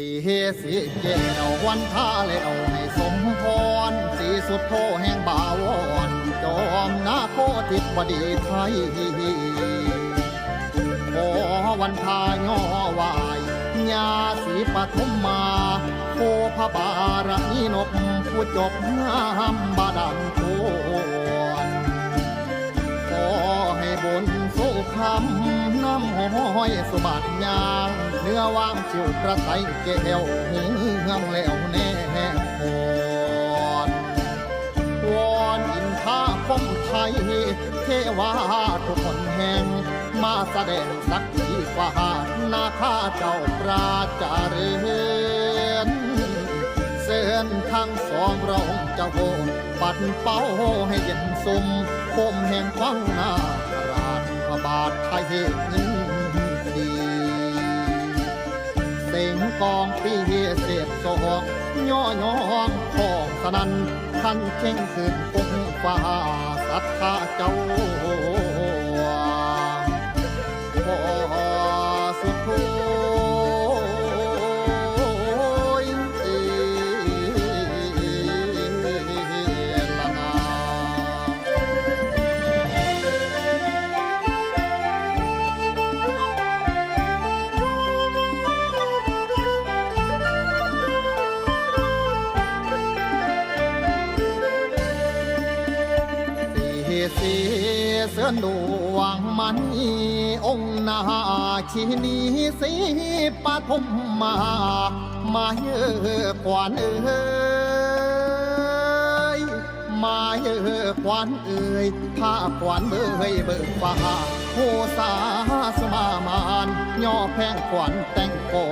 สีเฮสีเกลวันท่าแล้วให้สมพร สีสุดโทแห่งบาวอนจอมนาโคติบดีไทยขอวันทายอวายญาสีปฐมมาโคพระบารมีนบผู้จบงามบาดันโคขอให้บุญสุขคำน้ำห้อยสบัดยาง เนื้อวางชิวกระไตเกลเฮืองแล้วแน่พรวอนอินทาคมไทยเทวาทุกคนแห่ง มาแสดงสักขีฟ้านาข้าเจ้าปราจาเรือนเส้นทางสองเราเจ้าโหปัดเป้าให้เย็นสุมคมแห่งฟังหน้าราชบาทไทย กองปีเสียบสองย่อยองของสนันขันเช่งขึ้นคงฟ้าศรัทธาเจ้า สีเสื้อนดวงมันอีองค์นาชีนีสีปฐมมา มาเยอะกวานเอ้ยมาเยอะกวานเอ้ยผ้ากวานเบยเบิกฟ้าโคสาสมามานย่อแพงกวานแต่งกอ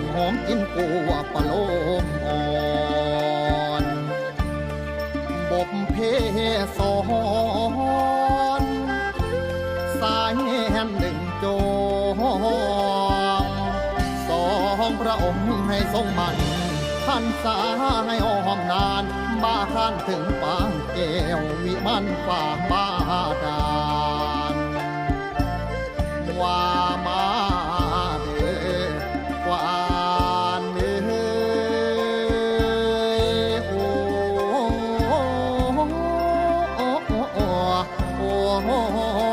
มหอมกินกัวปะโลม พระองค์ให้ทรงมันท่านสาให้อ้อมนานบ้าข้านถึงปางแก้ววิมันฝ่าบ้าดานว่ามาเดกวานเอ้ยโอ้โอโอโอโอ